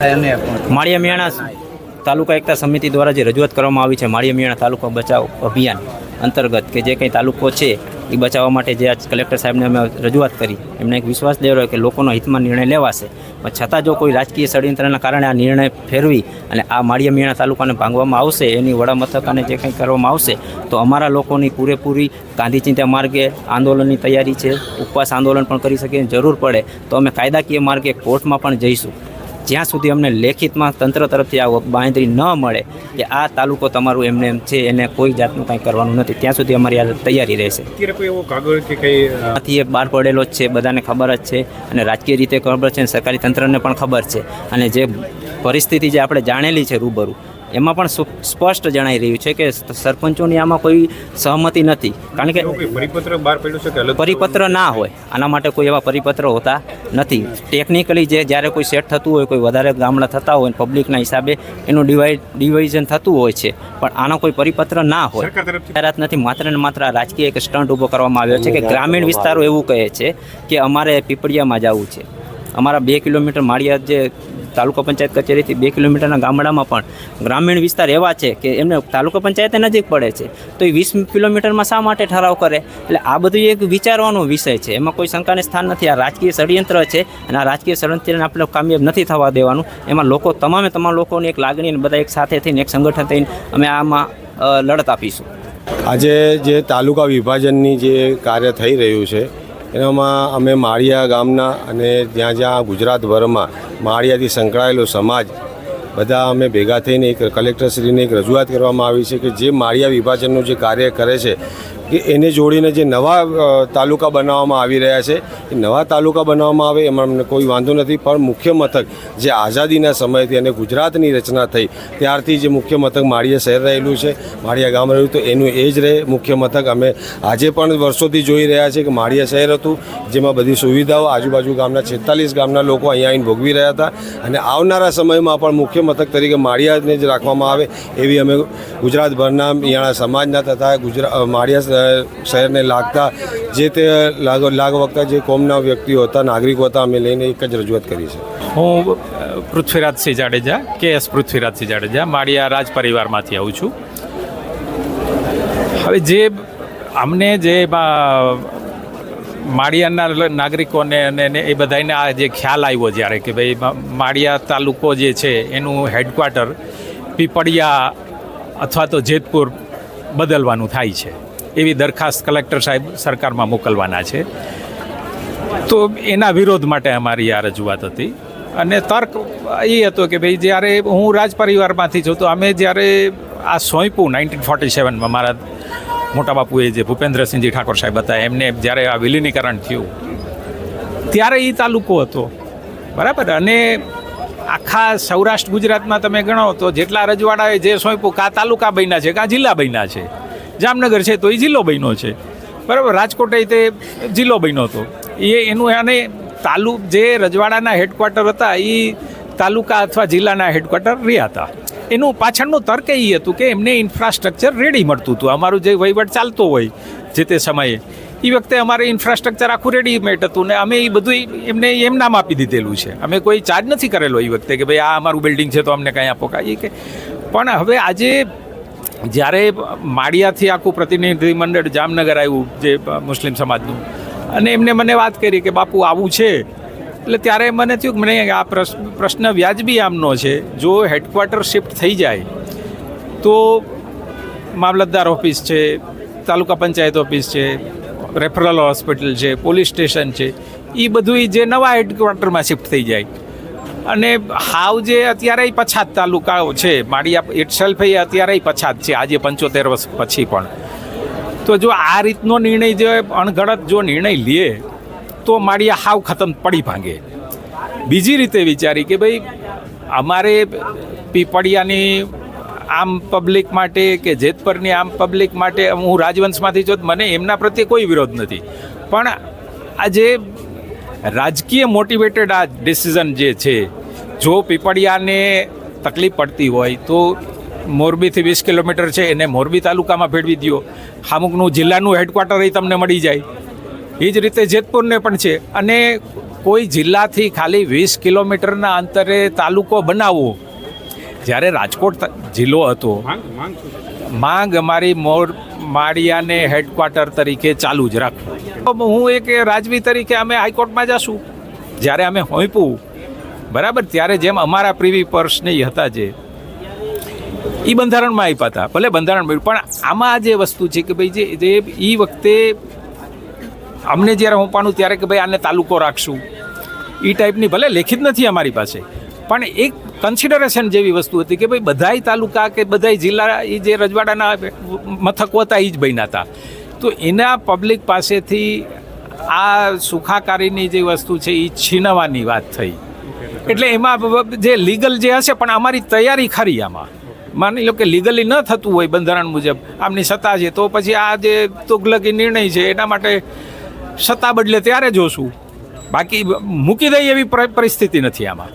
માળિયા મિયાણા તાલુકા એકતા સમિતિ દ્વારા જે રજૂઆત કરવામાં આવી છે, માળિયા મિયાણા તાલુકા બચાવ અભિયાન અંતર્ગત કે જે કંઈ તાલુકો છે, એ બચાવવા માટે જે આજ કલેક્ટર સાહેબને અમે રજૂઆત કરી. એમને એક વિશ્વાસ દેવો કે લોકોનો હિતમાં નિર્ણય લેવાશે. પણ છતાં જો કોઈ રાજકીય ષડયંત્રના કારણે આ નિર્ણય ફેરવી અને આ માળિયા મિયાણા તાલુકાને ભાંગવામાં આવશે, એની વડામથક અને જે કંઈ કરવામાં આવશે, તો અમારા લોકોની પૂરેપૂરી ગાંધી ચિંતા માર્ગે આંદોલનની તૈયારી છે. ઉપવાસ આંદોલન પણ કરી શકીએ, જરૂર પડે. તો અમે કાયદાકીય માર્ગે કોર્ટમાં પણ જઈશું. જ્યાં સુધી અમને લેખિતમાં તંત્ર તરફથી આ બાંયધરી ન મળે કે આ તાલુકો તમારું એમને એમ છે એને કોઈ જાતનું કંઈ કરવાનું નથી. ત્યાં સુધી અમારી આ તૈયારી રહેશે. અત્યારે કોઈ એવો કાગળ કે કંઈ આથી એ બહાર પડેલો જ છે બધાને ખબર જ છે અને રાજકીય રીતે ખબર છે અને સરકારી તંત્રને પણ ખબર છે. અને જે પરિસ્થિતિ જે આપણે જાણેલી છે રૂબરૂ એમાં પણ સુ- સ્પષ્ટ જણાઈ રહ્યું છે કે સરપંચોની આમાં કોઈ સહમતિ નથી. કારણ કે પરિપત્ર બહાર પડ્યું છે કે પરિપત્ર ના હોય. આના માટે કોઈ એવા પરિપત્ર હોતા નથી. ટેકનિકલી જે જ્યારે કોઈ સેટ થતું હોય કોઈ વધારે ગામડા થતા હોય પબ્લિકના હિસાબે એનું ડિવાઈડ ડિવિઝન થતું હોય છે. પણ આનો કોઈ પરિપત્ર ના હોય. સરકાર જાહેરાત નથી. માત્ર ને માત્ર રાજકીય એક સ્ટન્ટ ઊભો કરવામાં આવ્યો છે કે ગ્રામીણ વિસ્તારો એવું કહે છે કે અમારે પીપળિયામાં જવું છે. અમારા બે કિલોમીટર માળિયા જે તાલુકા પંચાયત કચેરીથી બે કિલોમીટરના ગામડામાં પણ ગ્રામીણ વિસ્તાર એવા છે કે એમને તાલુકા પંચાયતે નજીક પડે છે. તો એ વીસ કિલોમીટરમાં શા માટે ઠરાવ કરે? એટલે આ બધું એક વિચારવાનો વિષય છે. એમાં કોઈ શંકાને સ્થાન નથી. આ રાજકીય ષડયંત્ર છે અને આ રાજકીય ષડયંત્રને આપણે કામયાબ નથી થવા દેવાનું. એમાં લોકો તમામે તમામ લોકોની એક લાગણી બધા એક સાથે થઈને, એક સંગઠન થઈને અમે આમાં લડત આપીશું. આજે જે તાલુકા વિભાજનની જે કાર્ય થઈ રહ્યું છે એનામાં અમે માળિયા ગામના અને જ્યાં જ્યાં ગુજરાતભરમાં માળિયાથી સંકળાયેલો સમાજ, બધા અમે ભેગા થઈને એક કલેક્ટરશ્રીને એક રજૂઆત કરવામાં આવી છે કે જે માળિયા વિભાજનનું જે કાર્ય કરે છે કે એને જોડીને જે નવા તાલુકા બનાવવામાં આવી રહ્યા છે, એ નવા તાલુકા બનાવવામાં આવે એમાં અમને કોઈ વાંધો નથી. પણ મુખ્ય મથક જે આઝાદીના સમયથી અને ગુજરાતની રચના થઈ, ત્યારથી જે મુખ્ય મથક માળિયા શહેર રહેલું છે, માળિયા ગામ રહ્યું તો એનું એ જ રહે. મુખ્ય મથક અમે આજે પણ વર્ષોથી જોઈ રહ્યા છે કે માળિયા શહેર હતું, જેમાં બધી સુવિધાઓ આજુબાજુ ગામના છેતાલીસ ગામના લોકો અહીંયા આવીને ભોગવી રહ્યા હતા. અને આવનારા સમયમાં પણ મુખ્ય મથક તરીકે માળિયાને જ રાખવામાં આવે એવી અમે ગુજરાતભરના મિયાણા સમાજના તથા ગુજરાત માળિયા શહેરને લાગતા જે તે લાગ લાગવગતા જે કોમના વ્યક્તિઓ હતા, નાગરિકો હતા, અમે લઈને એક જ રજૂઆત કરી છે. હું પૃથ્વીરાજસિંહ જાડેજા કે એસ પૃથ્વીરાજસિંહ જાડેજા માળિયા રાજ પરિવારમાંથી આવું છું. હવે જે અમને જે માળિયાના નાગરિકોને અને એ બધાને આ જે ખ્યાલ આવ્યો જ્યારે કે ભાઈ માળિયા તાલુકો જે છે, એનું હેડક્વાર્ટર પીપળિયા અથવા તો જેતપુર બદલવાનું થાય છે. એવી દરખાસ્ત કલેક્ટર સાહેબ સરકારમાં મોકલવાના છે. તો એના વિરોધ માટે અમારી આ રજૂઆત હતી. અને તર્ક એ હતો કે ભાઈ જ્યારે હું રાજ પરિવારમાંથી છું, તો અમે જ્યારે આ સોંપ્યું નાઇન્ટીન ફોર્ટી સેવનમાં મારા મોટા બાપુએ જે ભૂપેન્દ્રસિંહજી ઠાકોર સાહેબ હતા, એમને જ્યારે આ વિલીનીકરણ થયું, ત્યારે એ તાલુકો હતો. બરાબર? અને આખા સૌરાષ્ટ્ર ગુજરાતમાં તમે ગણો તો જેટલા રજવાડાએ જે સોંપ્યું કાં તાલુકા બન્યા છે, કાં જિલ્લા બન્યા છે જામનગર છે તો એ જિલ્લો બન્યો છે. બરાબર, રાજકોટ એ તે જિલ્લો બન્યો હતો. એ એનું અને તાલુ જે રજવાડાના હેડક્વાર્ટર હતા એ તાલુકા અથવા જિલ્લાના હેડક્વાર્ટર રહ્યા હતા. એનું પાછળનું તર્ક એ હતું કે એમને ઇન્ફ્રાસ્ટ્રક્ચર રેડી મળતું હતું. અમારું જે વહીવટ ચાલતો હોય જે તે સમયે. એ વખતે અમારે ઇન્ફ્રાસ્ટ્રક્ચર આખું રેડીમેડ હતું ને અમે એ બધું એમને એમ નામ આપી દીધેલું છે. અમે કોઈ ચાર્જ નથી કરેલો એ વખતે કે ભાઈ આ અમારું બિલ્ડિંગ છે તો અમને કંઈ આપો. કાંઈ કે, પણ હવે આજે જ્યારે માળિયાથી આખું પ્રતિનિધિમંડળ જામનગર આવ્યું, જે મુસ્લિમ સમાજનું. અને એમને મને વાત કરી કે, બાપુ, આવું છે. એટલે ત્યારે મને થયું કે, મને આ પ્રશ્ન વ્યાજબી આમનો છે. જો હેડક્વાર્ટર શિફ્ટ થઈ જાય, તો મામલતદાર ઓફિસ છે, તાલુકા પંચાયત ઓફિસ છે, રેફરલ હોસ્પિટલ છે, પોલીસ સ્ટેશન છે. એ બધું જે નવા હેડક્વાર્ટરમાં શિફ્ટ થઈ જાય. અને હાવ જે અત્યારે પછાત તાલુકાઓ છે માળિયા ઇટ સેલ્ફ એ અત્યારે પછાત છે, આજે પંચોતેર વર્ષ પછી પણ. તો જો આ રીતનો નિર્ણય જે અણઘડત જો નિર્ણય લે, તો માળિયા હાવ ખતમ પડી ભાંગે. બીજી રીતે વિચારી કે ભાઈ, અમારે પીપળિયાની આમ પબ્લિક માટે કે જેતપરની આમ પબ્લિક માટે હું રાજવંશમાંથી જો મને એમના પ્રત્યે કોઈ વિરોધ નથી. પણ આ જે રાજકીય મોટિવેટેડ આ ડિસિઝન જે છે જો પીપળિયાને તકલીફ પડતી હોય તો મોરબીથી વીસ કિલોમીટર છે એને મોરબી તાલુકામાં ભેળવી દો અમુકનું જિલ્લાનું હેડક્વાર્ટર એ તમને મળી જાય. એ જ રીતે જેતપુરને પણ છે. અને કોઈ જિલ્લાથી ખાલી વીસ કિલોમીટરના અંતરે તાલુકો બનાવવો. જ્યારે રાજકોટ જિલ્લો હતો. માંગ અમારી મોર માળિયાને હેડક્વાર્ટર તરીકે ચાલુ જ રાખવું. હું એક રાજવી તરીકે અમે હાઈકોર્ટમાં જશું. જ્યારે અમે હોંપ્યું બરાબર? ત્યારે જેમ અમારા પ્રીવી પર્સને હતા જે એ બંધારણમાં આપ્યા હતા. ભલે બંધારણ પણ આમાં જે વસ્તુ છે કે ભાઈ જે જે એ વખતે અમને જ્યારે હોંપાનું ત્યારે કે ભાઈ આને તાલુકો રાખશું. એ ટાઈપની ભલે લેખિત નથી અમારી પાસે, પણ એક કન્સિડરેશન જેવી વસ્તુ હતી કે ભાઈ બધાય તાલુકા કે બધાય જિલ્લા એ જે રજવાડાના મથકો હતા એ જ બન્યા હતા. તો એના પબ્લિક પાસેથી આ સુખાકારીની જે વસ્તુ છે એ છીનવાની વાત થઈ. એટલે એમાં જે લીગલ જે હશે, પણ અમારી તૈયારી ખરી આમાં. માની લો કે લીગલી ન થતું હોય બંધારણ મુજબ, આમની સત્તા છે, તો પછી આ જે તુગલકી નિર્ણય છે, એના માટે સત્તા બદલે ત્યારે જોશું. બાકી મૂકી દઈએ એવી પર- પરિસ્થિતિ નથી આમાં.